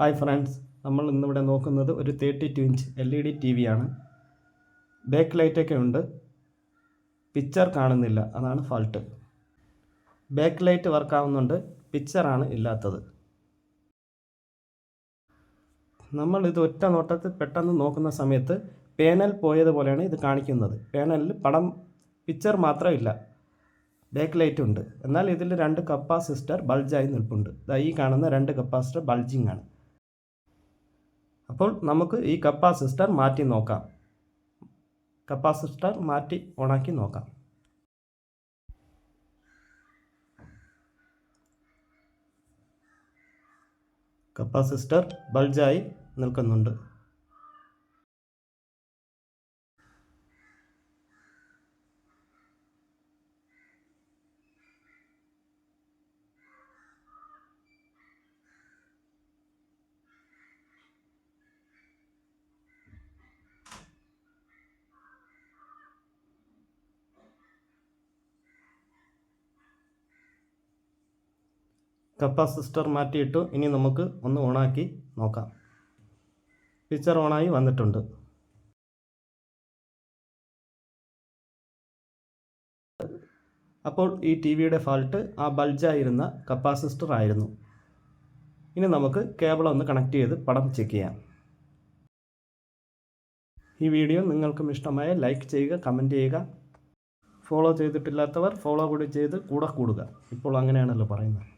Hi friends നമ്മൾ ഇന്നിവിടെ നോക്കുന്നത് ഒരു thirty two inch L E D T V ആണ് ബാക്ക് ലൈറ്റൊക്കെ ഉണ്ട്. പിക്ചർ കാണുന്നില്ല അതാണ് ഫാൾട്ട് ബാക്ക് ലൈറ്റ് വർക്കാവുന്നുണ്ട് പിക്ചറാണ് ഇല്ലാത്തത്. നമ്മൾ ഇത് ഒറ്റ നോട്ടത്തിൽ പെട്ടെന്ന് നോക്കുന്ന സമയത്ത് പേനൽ പോയതുപോലെയാണ് ഇത് കാണിക്കുന്നത്. പേനലിൽ പടം പിക്ചർ മാത്രമില്ല ബാക്ക് ലൈറ്റ് ഉണ്ട്. എന്നാൽ ഇതിൽ രണ്ട് കപ്പാസിസ്റ്റർ ബൾജായി നിൽപ്പുണ്ട്. ഈ കാണുന്ന രണ്ട് കപ്പാസിറ്റർ ബൾജിങ് ആണ്. അപ്പോൾ നമുക്ക് ഈ കപ്പാസിസ്റ്റർ മാറ്റി നോക്കാം. കപ്പാസിസ്റ്റർ മാറ്റി ഓണാക്കി നോക്കാം. കപ്പാസിസ്റ്റർ ബൾജായി നിൽക്കുന്നുണ്ട്. കപ്പാസിസ്റ്റർ മാറ്റിയിട്ട് ഇനി നമുക്ക് ഒന്ന് ഓണാക്കി നോക്കാം. പിക്ചർ ഓണായി വന്നിട്ടുണ്ട്. അപ്പോൾ ഈ ടി വിയുടെ ഫാൾട്ട് ആ ബൾജായിരുന്ന കപ്പാസിസ്റ്റർ ആയിരുന്നു. ഇനി നമുക്ക് കേബിൾ ഒന്ന് കണക്ട് ചെയ്ത് പടം ചെക്ക് ചെയ്യാം. ഈ വീഡിയോ നിങ്ങൾക്കും ഇഷ്ടമായ ലൈക്ക് ചെയ്യുക കമന്റ് ചെയ്യുക. ഫോളോ ചെയ്തിട്ടില്ലാത്തവർ ഫോളോ കൂടി ചെയ്ത് കൂടെ കൂടുക. ഇപ്പോൾ അങ്ങനെയാണല്ലോ പറയുന്നത്.